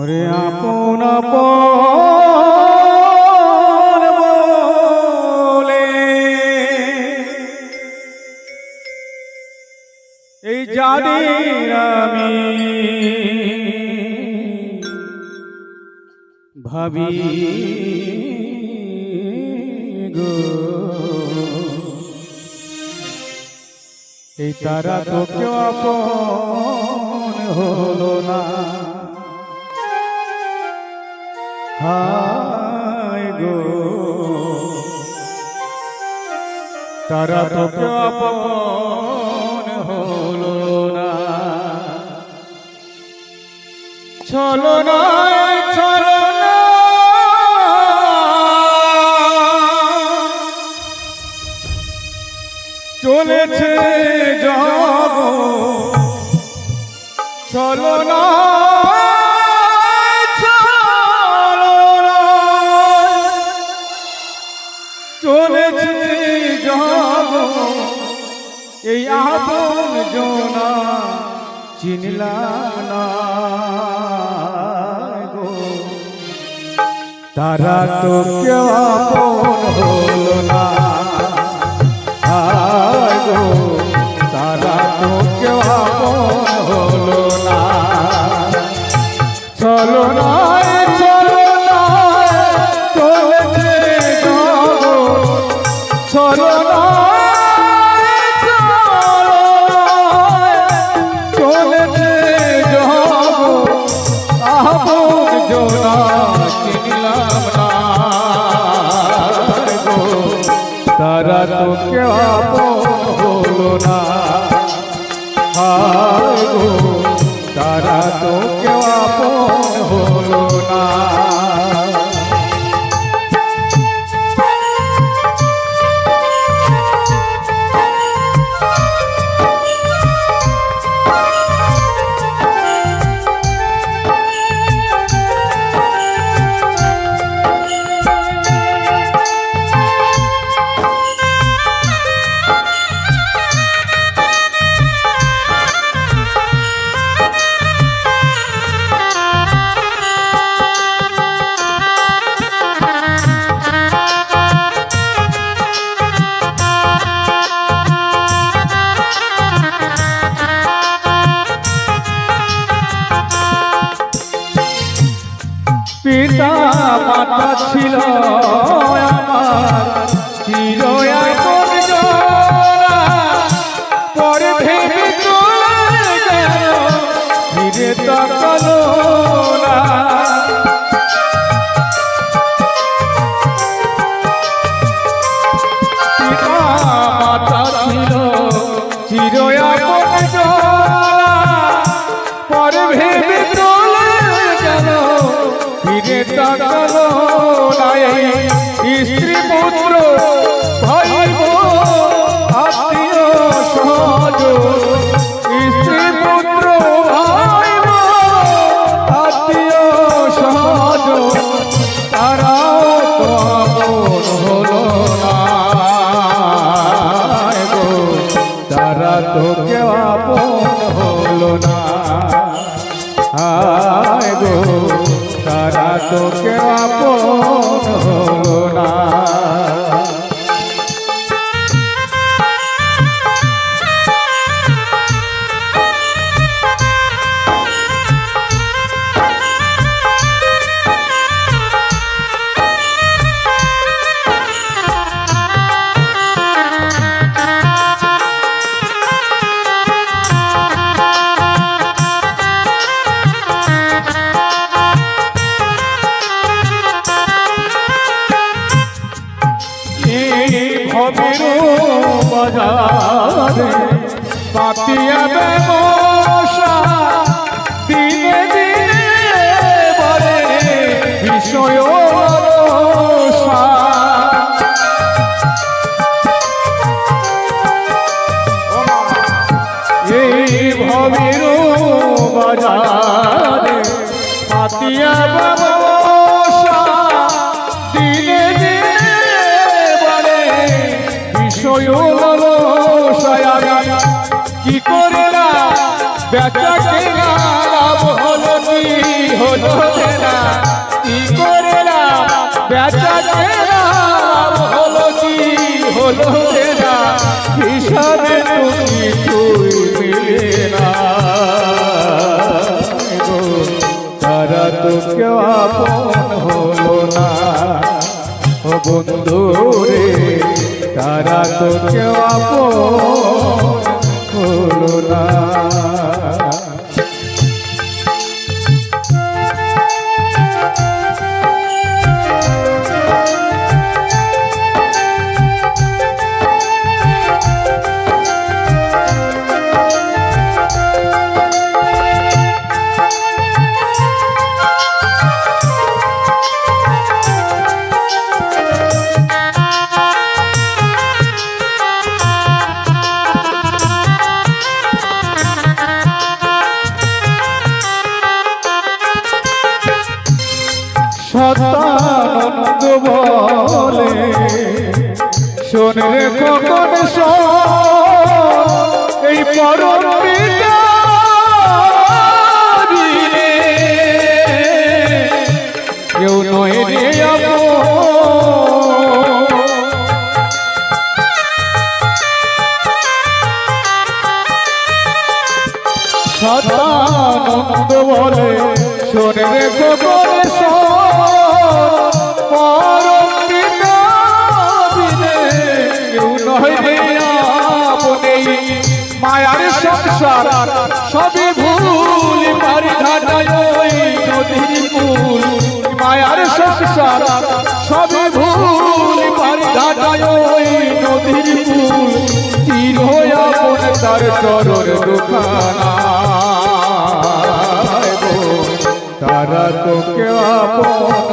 ওরে আপন আপন বলে। এই জানির আমি ভাবি গো এই তারা তো কেউ আপন হলো না। হায় গো। তারা তো কেউ আপন হলো না। চলো না চিনলাম না গো। তারা তো কেউ না। গো। তারা তো কেউ হলো না তারা তো কেউ হলো না তারা তো কেউ ভবের বাজারে পাতিয়া ব্যবসা দিনে দিনে বলে বিষয় এই ভবের বাজারে পাতিয়া ব্যবসা ময়ূর কি না বেচা কেনা লাভ হলো কি হলো না কি করে না বেচা কেনা লাভ হলো কি হলো না না তারা তো বন্ধু তারা তো কেউ আপন শোন রে কখন এই পরম কেউ নয় রে সদানন্দ বলে শোনে রে গোপনে সংসার সবই ভুল পারি ঘাটায় নদীর কুল। মায়ার সংসার, সবই ভুল তীর আপন তার তো কেউ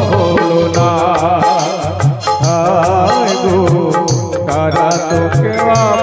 হলো না। তারা তো কেউ